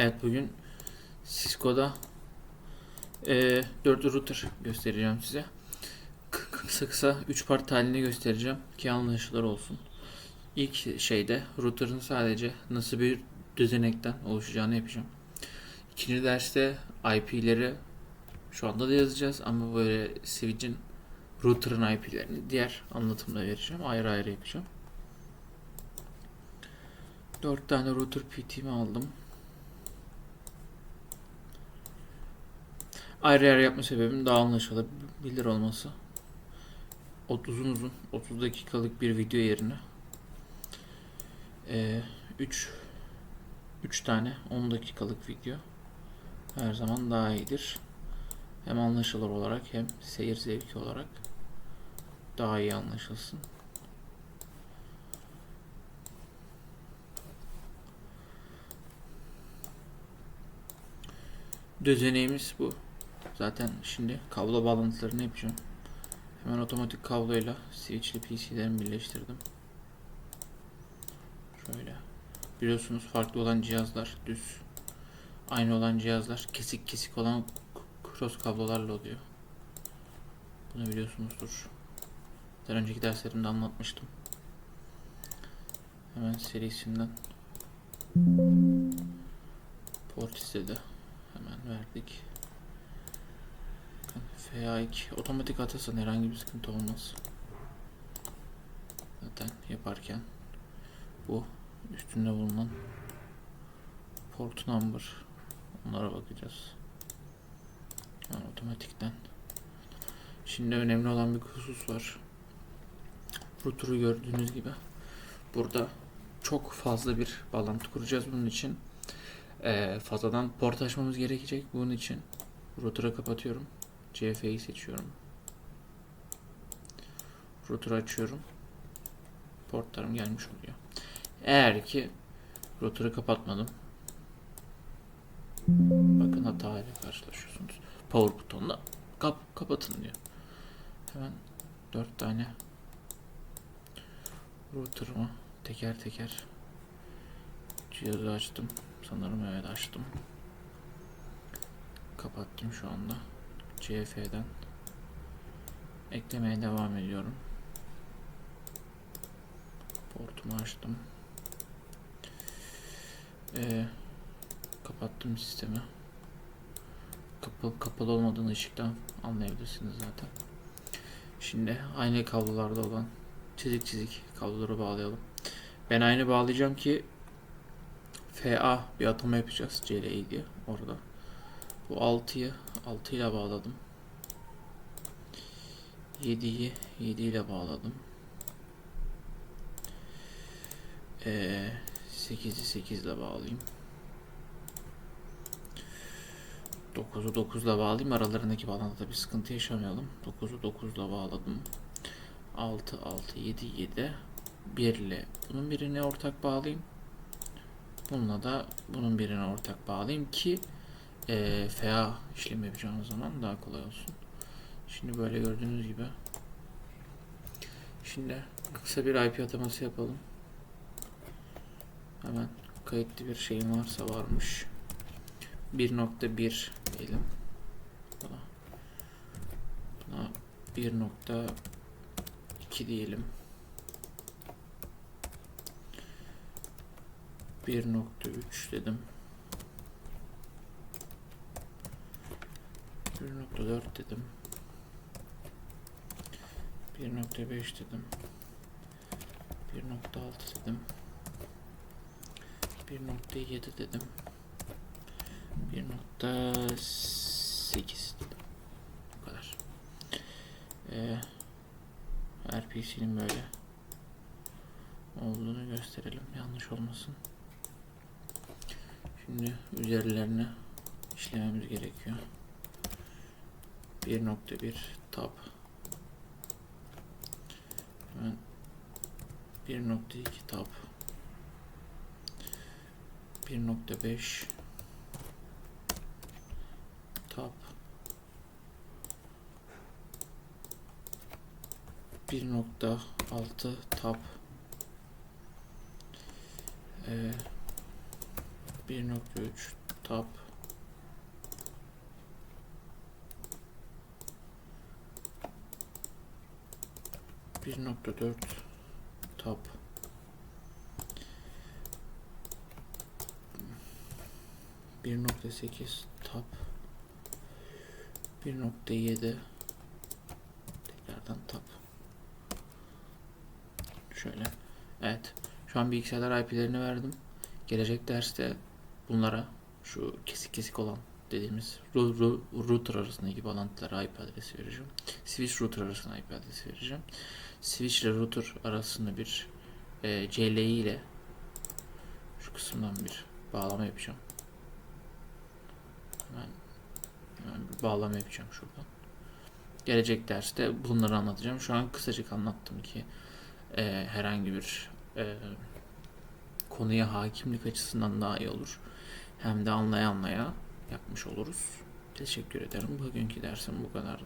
Evet bugün Cisco'da e, 4 router göstereceğim size. Kısa kısa 3 part halini göstereceğim ki anlaşılır olsun. İlk şeyde router'ın sadece nasıl bir düzenekten oluşacağını yapacağım. İkinci derste IP'leri şu anda da yazacağız ama böyle switch'in router'ın IP'lerini diğer anlatımda vereceğim. Ayrı ayrı yapacağım. 4 tane router PT'mi aldım. Ayrı ayrı yapma sebebim daha anlaşılabilir olması. 30 uzun uzun 30 dakikalık bir video yerine 3 3 tane 10 dakikalık video her zaman daha iyidir. Hem anlaşılır olarak hem seyir zevki olarak daha iyi anlaşılsın. Düzeneğimiz bu. Zaten şimdi kablo bağlantılarını yapacağım. Hemen otomatik kabloyla switchli PC'lerimi birleştirdim. Şöyle. Biliyorsunuz farklı olan cihazlar düz. Aynı olan cihazlar kesik kesik olan cross kablolarla oluyor. Bunu biliyorsunuzdur. Daha önceki derslerimde anlatmıştım. Hemen serisinden port istedi. Hemen verdik. FA2 otomatik atasın herhangi bir sıkıntı olmaz. Zaten yaparken bu üstünde bulunan port number onlara bakacağız. Yani otomatikten. Şimdi önemli olan bir husus var. Router'ı gördüğünüz gibi burada çok fazla bir bağlantı kuracağız bunun için. Ee, fazladan port açmamız gerekecek. Bunun için router'ı kapatıyorum. CF'yi seçiyorum. Router'ı açıyorum. Portlarım gelmiş oluyor. Eğer ki router'ı kapatmadım. Bakın hata ile karşılaşıyorsunuz. Power butonuna kap kapatın diyor. Hemen 4 tane router'ımı teker teker cihazı açtım. Sanırım evet açtım. Kapattım şu anda. CF'den eklemeye devam ediyorum. Portumu açtım. Ee, kapattım sistemi. Kapalı, kapalı olmadığını ışıktan anlayabilirsiniz zaten. Şimdi aynı kablolarda olan çizik çizik kabloları bağlayalım. Ben aynı bağlayacağım ki FA bir atama yapacağız CLI diye orada. Bu 6'yı 6 ile bağladım. 7'yi 7 ile bağladım. Ee, 8'i 8 ile bağlayayım. 9'u 9 ile bağlayayım. Aralarındaki bağlantıda bir sıkıntı yaşamayalım. 9'u 9 ile bağladım. 6 6 7 7 1 ile bunun birine ortak bağlayayım. Bununla da bunun birine ortak bağlayayım ki e, FA işlemi yapacağımız zaman daha kolay olsun. Şimdi böyle gördüğünüz gibi. Şimdi kısa bir IP ataması yapalım. Hemen kayıtlı bir şeyim varsa varmış. 1.1 diyelim. Buna, buna 1.2 diyelim. 1.3 dedim. 1.4 dedim. 1.5 dedim. 1.6 dedim. 1.7 dedim. 1.8 dedim. Bu kadar. Ee, her PC'nin böyle olduğunu gösterelim. Yanlış olmasın. Şimdi üzerlerine işlememiz gerekiyor. 1.1 tab. Hemen 1.2 tab. 1.5 tab. 1.6 tab. Ee, 1.3 tab bir nokta dört tab bir nokta sekiz tab bir nokta yedi tekrardan tab şöyle. Evet. Şu an bilgisayarlar IP'lerini verdim. Gelecek derste bunlara şu kesik kesik olan dediğimiz router arasındaki bağlantılara IP adresi vereceğim. Switch router arasında IP adresi vereceğim. Switch ile router arasında bir e, CLI ile şu kısımdan bir bağlama yapacağım. Hemen, hemen bir bağlama yapacağım şuradan. Gelecek derste bunları anlatacağım. Şu an kısacık anlattım ki e, herhangi bir e, konuya hakimlik açısından daha iyi olur. Hem de anlaya anlaya yapmış oluruz. Teşekkür ederim. Bugünkü dersim bu kadardı.